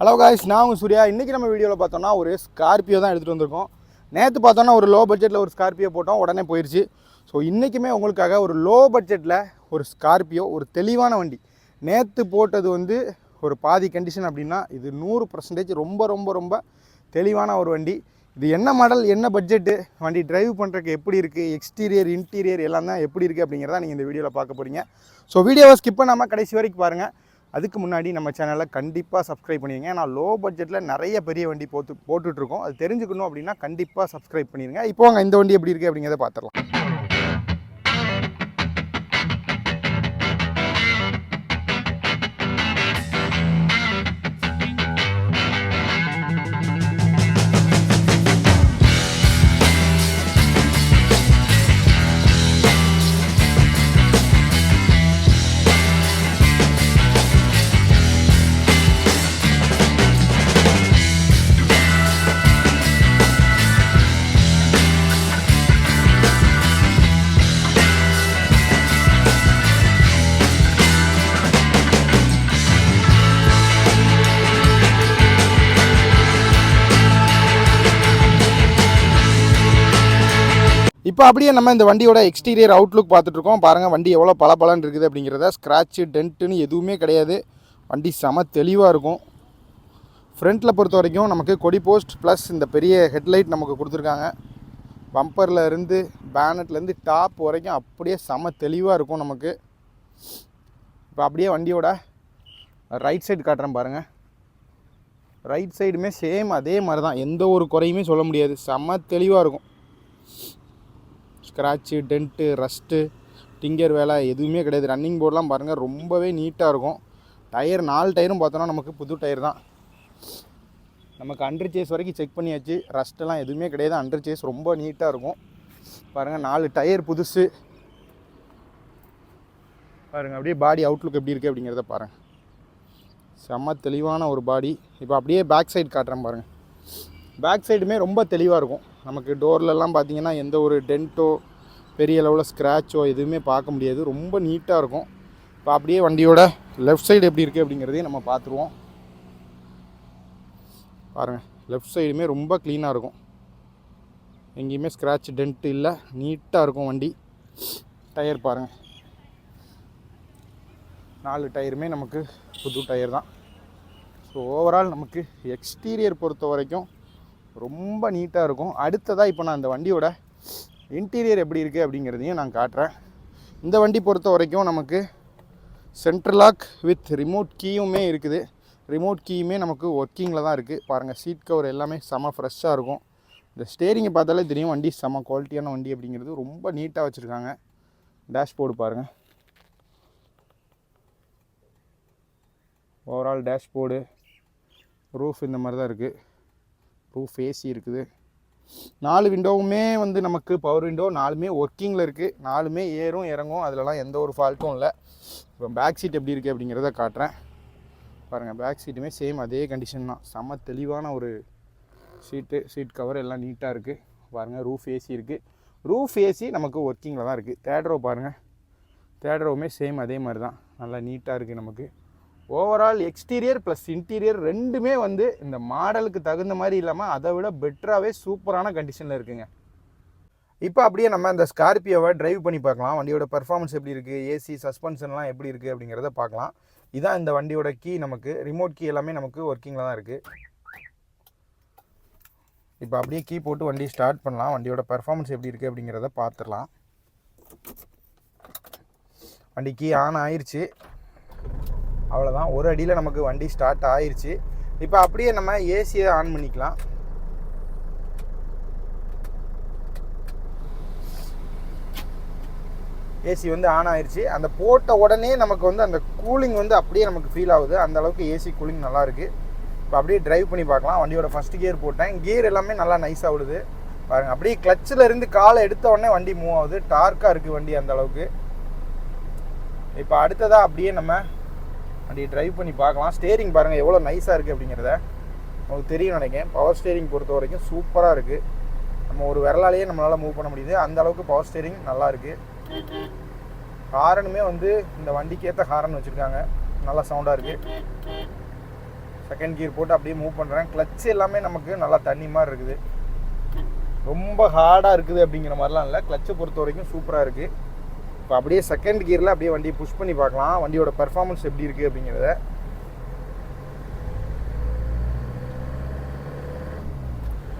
Hello guys நான் உங்கள் சூர்யா. இன்றைக்கி நம்ம வீடியோவில் பார்த்தோம்னா ஒரு ஸ்கார்பியோ தான் எடுத்துகிட்டு வந்திருக்கோம். நேற்று பார்த்தோன்னா ஒரு லோ பட்ஜெட்டில் ஒரு ஸ்கார்பியோ போட்டோம். உடனே போயிடுச்சு ஸோ இன்றைக்குமே உங்களுக்காக ஒரு லோ பட்ஜெட்டில் ஒரு ஸ்கார்பியோ ஒரு தெளிவான வண்டி. நேற்று போட்டது வந்து ஒரு பாதி கண்டிஷன் அப்படின்னா இது நூறு பர்சன்டேஜ் ரொம்ப ரொம்ப ரொம்ப தெளிவான ஒரு வண்டி. இது என்ன மாடல் என்ன பட்ஜெட்டு வண்டி டிரைவ் பண்ணுறதுக்கு எப்படி இருக்குது எக்ஸ்டீரியர் இன்டீரியர் எல்லாம் தான் எப்படி இருக்குது அப்படிங்கிறத நீங்கள் இந்த வீடியோவில் பார்க்க போகிறீங்க ஸோ வீடியோவை ஸ்கிப் பண்ணாமல் கடைசி வரைக்கும் பாருங்கள் அதுக்கு முன்னாடி நம்ம சேனலை கண்டிப்பாக சப்ஸ்கிரைப் பண்ணிடுங்க ஏன்னா லோ பட்ஜெட்டில் நிறைய பெரிய வண்டி போட்டு போட்டுட்ருக்கோம் அது தெரிஞ்சுக்கணும் அப்படின்னா கண்டிப்பாக சப்ஸ்கிரைப் பண்ணிடுங்க இப்போ அங்கே இந்த வண்டி எப்படி இருக்குது அப்படிங்கிறத பார்த்துடலாம். இப்போ அப்படியே நம்ம இந்த வண்டியோட எக்ஸ்டீரியர் அவுட்லுக் பார்த்துட்ருக்கோம். பாருங்கள் வண்டி எவ்வளோ பளபளன்னு இருக்குது அப்படிங்கிறத ஸ்க்ராட்சு டென்ட்டுன்னு எதுவுமே கிடையாது. வண்டி செம தெளிவாக இருக்கும். ஃப்ரண்ட்டில் பொறுத்த வரைக்கும் நமக்கு கொடி போஸ்ட் ப்ளஸ் இந்த பெரிய ஹெட்லைட் நமக்கு கொடுத்துருக்காங்க. பம்பரில் இருந்து பேனட்லேருந்து டாப் வரைக்கும் அப்படியே செம தெளிவாக இருக்கும் நமக்கு. இப்போ அப்படியே வண்டியோட ரைட் சைடு காட்டுறேன் பாருங்கள் ரைட் சைடுமே சேம் அதே மாதிரி தான் எந்த ஒரு குறையுமே சொல்ல முடியாது. செம தெளிவாக இருக்கும். ஸ்க்ராட்சு டென்ட்டு ரஸ்ட்டு டிங்கர் வேலை எதுவுமே கிடையாது. ரன்னிங் போர்டெலாம் பாருங்கள் ரொம்பவே நீட்டாக இருக்கும். டயர் நாலு டயரும் பார்த்தோன்னா நமக்கு புது டயர் தான். நமக்கு அண்டர் சேஸ் வரைக்கும் செக் பண்ணியாச்சு. ரஸ்ட்டெல்லாம் எதுவுமே கிடையாது. அண்டர் சேஸ் ரொம்ப நீட்டாக இருக்கும். பாருங்கள் நாலு டயர் புதுசு. பாருங்கள் அப்படியே பாடி அவுட்லுக் எப்படி இருக்குது அப்படிங்கிறத பாருங்கள் செம்ம தெளிவான ஒரு பாடி இப்போ அப்படியே பேக் சைடு காட்டுறேன் பாருங்கள் பேக் சைடுமே ரொம்ப தெளிவாக இருக்கும். நமக்கு டோர்லலாம் பார்த்தீங்கன்னா எந்த ஒரு டென்ட்டோ பெரிய லெவலில் ஸ்க்ராச்சோ எதுவுமே பார்க்க முடியாது. ரொம்ப நீட்டாக இருக்கும். இப்போ அப்படியே வண்டியோட லெஃப்ட் சைடு எப்படி இருக்குது அப்படிங்கிறதையும் நம்ம பார்த்துருவோம். பாருங்கள் லெஃப்ட் சைடுமே ரொம்ப க்ளீனாக இருக்கும். எங்கேயுமே ஸ்க்ராட்ச் டென்ட் இல்லை. நீட்டாக இருக்கும் வண்டி. டயர் பாருங்கள் நாலு டயருமே நமக்கு புது டயர் தான். ஸோ ஓவரால் நமக்கு எக்ஸ்டீரியர் பொறுத்த வரைக்கும் ரொம்ப நீட்டாக இருக்கும். அடுத்ததாக இப்போ நான் அந்த வண்டியோட இன்டீரியர் எப்படி இருக்குது அப்படிங்கிறதையும் நான் காட்டுறேன். இந்த வண்டி பொறுத்த வரைக்கும் நமக்கு சென்ட்ரல் லாக் வித் ரிமோட் கீயுமே இருக்குது. ரிமோட் கீயுமே நமக்கு ஒர்க்கிங்கில் தான் இருக்குது பாருங்கள் சீட் கவர் எல்லாமே செம ஃப்ரெஷ்ஷாக இருக்கும். இந்த ஸ்டேரிங்கை பார்த்தாலே தெரியும் வண்டி செம குவாலிட்டியான வண்டி அப்படிங்கிறது. ரொம்ப நீட்டாக வச்சுருக்காங்க. டேஷ்போர்டு பாருங்கள் ஓவரால் டேஷ்போர்டு ரூஃப் இந்த மாதிரி தான் இருக்குது ரூஃப் ஏசி இருக்குது. நாலு விண்டோவுமே வந்து நமக்கு பவர் விண்டோ நாலுமே ஒர்க்கிங்கில் இருக்குது நாலுமே ஏறும் இறங்கும். அதிலலாம் எந்த ஒரு ஃபால்ட்டும் இல்லை. இப்போ பேக் சீட் எப்படி இருக்குது அப்படிங்கிறத காட்டுறேன். பாருங்கள் பேக் சீட்டுமே சேம் அதே கண்டிஷன் தான். செம்ம தெளிவான ஒரு சீட்டு சீட் கவர் எல்லாம் நீட்டாக இருக்குது பாருங்கள் ரூஃப் ஏசி இருக்குது ரூஃப் ஏசி நமக்கு ஒர்க்கிங்கில் தான் இருக்குது தேட்ரோ பாருங்கள் தேட்ரோவுமே சேம் அதே மாதிரி தான் நல்லா நீட்டாக இருக்குது நமக்கு. ஓவரால் எக்ஸ்டீரியர் ப்ளஸ் இன்டீரியர் ரெண்டுமே வந்து இந்த மாடலுக்கு தகுந்த மாதிரி இல்லாமல் அதை விட பெட்டராகவே சூப்பரான கண்டிஷனில் இருக்குங்க. இப்போ அப்படியே நம்ம இந்த ஸ்கார்பியோவை டிரைவ் பண்ணி பார்க்கலாம். வண்டியோட பெர்ஃபார்மன்ஸ் எப்படி இருக்குது ஏசி சஸ்பென்ஷன்லாம் எப்படி இருக்குது அப்படிங்கிறத பார்க்கலாம். இதான் இந்த வண்டியோட கீ நமக்கு. ரிமோட் கீ எல்லாமே நமக்கு ஒர்க்கிங்கில் தான் இருக்குது இப்போ அப்படியே கீ போட்டு வண்டி ஸ்டார்ட் பண்ணலாம். வண்டியோட பெர்ஃபார்மன்ஸ் எப்படி இருக்குது அப்படிங்கிறத பார்த்துடலாம். வண்டி கீ ஆன் ஆயிடுச்சு அவ்வளோதான் ஒரு அடியில் நமக்கு வண்டி ஸ்டார்ட் ஆயிடுச்சு இப்போ அப்படியே நம்ம ஏசியை ஆன் பண்ணிக்கலாம். ஏசி வந்து ஆன் ஆயிடுச்சு அந்த போட்ட உடனே நமக்கு வந்து அந்த கூலிங் வந்து அப்படியே நமக்கு ஃபீல் ஆகுது. அந்த அளவுக்கு ஏசி கூலிங் நல்லாயிருக்கு இப்போ அப்படியே ட்ரைவ் பண்ணி பார்க்கலாம். வண்டியோட ஃபர்ஸ்ட் கியர் போட்டேன். கியர் எல்லாமே நல்லா நைஸாக விடுது பாருங்கள் அப்படியே கிளச்சில் இருந்து காலை எடுத்த உடனே வண்டி மூவ் ஆகுது. டார்க்காக இருக்குது வண்டி அந்த அளவுக்கு. இப்போ அடுத்ததாக அப்படியே நம்ம அப்படியே டிரைவ் பண்ணி பார்க்கலாம். ஸ்டேரிங் பாருங்கள் எவ்வளோ நைஸாக இருக்குது அப்படிங்கிறத உங்களுக்கு தெரியும் நினைக்கிறேன். பவர் ஸ்டேரிங் பொறுத்த வரைக்கும் சூப்பராக இருக்குது நம்ம ஒரு விரலாலேயே நம்மளால் மூவ் பண்ண முடியுது. அந்த அளவுக்கு பவர் ஸ்டேரிங் நல்லா இருக்குது ஹாரனுமே வந்து இந்த வண்டிக்கேற்ற ஹாரன் வச்சுருக்காங்க. நல்லா சவுண்டாக இருக்குது செகண்ட் கியர் போட்டு அப்படியே மூவ் பண்ணுறேன் கிளச் எல்லாமே நமக்கு நல்லா தண்ணி மாதிரி இருக்குது. ரொம்ப ஹார்டாக இருக்குது அப்படிங்கிற மாதிரிலாம் இல்லை. கிளச்சை பொறுத்த வரைக்கும் சூப்பராக இருக்குது இப்போ அப்படியே செகண்ட் கியரில் அப்படியே வண்டியை புஷ் பண்ணி பார்க்கலாம். வண்டியோட பெர்ஃபார்மன்ஸ் எப்படி இருக்குது அப்படிங்கிறத.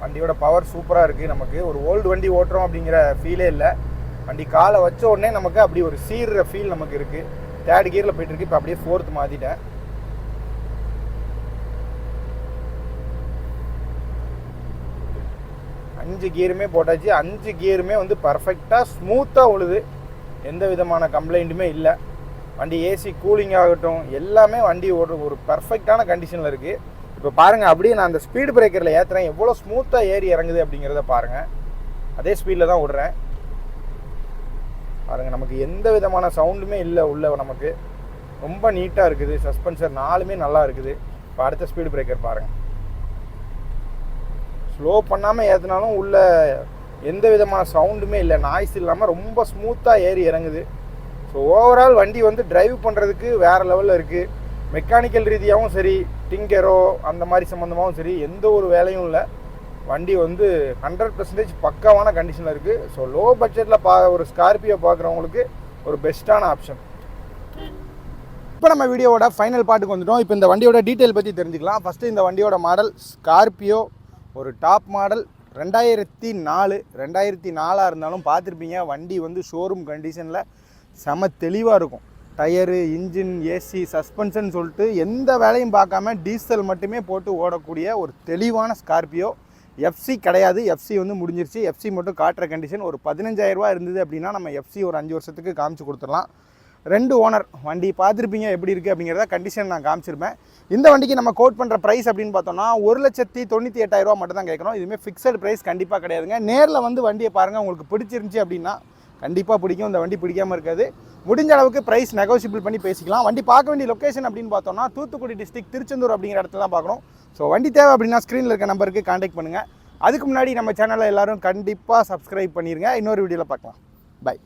வண்டியோட பவர் சூப்பராக இருக்குது நமக்கு. ஒரு ஓல்டு வண்டி ஓட்டுறோம் அப்படிங்கிற ஃபீலே இல்லை. வண்டி காலை வச்ச உடனே நமக்கு அப்படி ஒரு சீர்ற ஃபீல் நமக்கு இருக்குது தேர்ட் கியரில் போயிட்டு இருக்கு. இப்போ அப்படியே ஃபோர்த் மாற்றிட்டேன் அஞ்சு கியருமே போட்டாச்சு. அஞ்சு கியருமே வந்து பர்ஃபெக்டாக ஸ்மூத்தாக உழுது. எந்த விதமான கம்ப்ளைண்ட்டுமே இல்லை. வண்டி ஏசி கூலிங் ஆகட்டும் எல்லாமே வண்டி ஓடுற ஒரு பர்ஃபெக்டான கண்டிஷனில் இருக்குது இப்போ பாருங்கள் அப்படியே நான் அந்த ஸ்பீடு பிரேக்கரில் ஏற்றுறேன் எவ்வளோ ஸ்மூத்தாக ஏறி இறங்குது அப்படிங்கிறத பாருங்கள் அதே ஸ்பீடில் தான் விடுறேன் பாருங்கள் நமக்கு எந்த விதமான சவுண்டுமே இல்லை உள்ள நமக்கு. ரொம்ப நீட்டாக இருக்குது. சஸ்பென்சர் நாலுமே நல்லா இருக்குது. இப்போ அடுத்த ஸ்பீடு பிரேக்கர் பாருங்கள் ஸ்லோ பண்ணாமல் ஏற்றினாலும் உள்ள எந்த விதமான சவுண்டுமே இல்லை. நாய்ஸ் இல்லாமல் ரொம்ப ஸ்மூத்தாக ஏறி இறங்குது. ஸோ ஓவரால் வண்டி வந்து டிரைவ் பண்ணுறதுக்கு வேறு லெவலில் இருக்குது மெக்கானிக்கல் ரீதியாகவும் சரி டிங்கரோ அந்த மாதிரி சம்மந்தமாகவும் சரி எந்த ஒரு வேலையும் இல்லை. வண்டி வந்து ஹண்ட்ரட் பர்சன்டேஜ் பக்காவான கண்டிஷனில் இருக்குது ஸோ லோ பட்ஜெட்டில் பா ஒரு ஸ்கார்பியோ பார்க்குறவங்களுக்கு ஒரு பெஸ்ட்டான ஆப்ஷன் இப்போ நம்ம வீடியோவோட ஃபைனல் பாட்டுக்கு வந்துட்டோம். இப்போ இந்த வண்டியோட டீட்டெயில் பற்றி தெரிஞ்சுக்கலாம். ஃபஸ்ட்டு இந்த வண்டியோட மாடல் ஸ்கார்பியோ ஒரு டாப் மாடல் ரெண்டாயிரத்தி நாலு ரெண்டாயிரத்தி நாலாக இருந்தாலும் பார்த்துருப்பீங்க வண்டி வந்து ஷோரூம் கண்டிஷனில் செம தெளிவாக இருக்கும். டயரு இன்ஜின் ஏசி சஸ்பென்ஷன் சொல்லிட்டு எந்த வேலையும் பார்க்காம டீசல் மட்டுமே போட்டு ஓடக்கூடிய ஒரு தெளிவான ஸ்கார்பியோ எஃப்சி கிடையாது. எஃப்சி வந்து முடிஞ்சிருச்சு. எஃப்சி மட்டும் காட்டுற கண்டிஷன் ஒரு பதினஞ்சாயிரரூபா இருந்தது அப்படின்னா நம்ம எஃப்சி ஒரு அஞ்சு வருஷத்துக்கு காமிச்சு கொடுத்துடலாம். ரெண்டு ஓனர் வண்டி பார்த்துருப்பீங்க எப்படி இருக்குது அப்படிங்கிறத கண்டிஷன் நான் காமிச்சிருப்பேன். இந்த வண்டிக்கு நம்ம கோட் பண்ணுற ப்ரைஸ் அப்படின்னு பார்த்தோம்னா ஒரு லட்சத்தி தொண்ணூற்றி எட்டாயிரரூவா மட்டும் தான் கேட்குறோம் இதுவுமே ஃபிக்ஸட் ப்ரைஸ் கண்டிப்பாக கிடையாதுங்க. நேரில் வந்து வண்டியை பாருங்கள் உங்களுக்கு பிடிச்சிருந்துச்சி அப்படின்னா கண்டிப்பாக பிடிக்கும். இந்த வண்டி பிடிக்காமல் இருக்காது. முடிஞ்ச அளவுக்கு ப்ரைஸ் நெகோசியபிள் பண்ணி பேசிக்கலாம். வண்டி பார்க்க வேண்டிய லொக்கேஷன் அப்படின்னு பார்த்தோம்னா தூத்துக்குடி டிஸ்ட்ரிக் திருச்செந்தூர் அப்படிங்கிற இடத்துல தான் பார்க்கணும். ஸோ வண்டி தேவை அப்படின்னா ஸ்க்ரீனில் இருக்க நம்பருக்கு காண்டாக்ட் பண்ணுங்கள் அதுக்கு முன்னாடி நம்ம சேனலை எல்லாரும் கண்டிப்பாக சப்ஸ்கிரைப் பண்ணிடுங்க இன்னொரு வீடியோவில் பார்க்கலாம். பை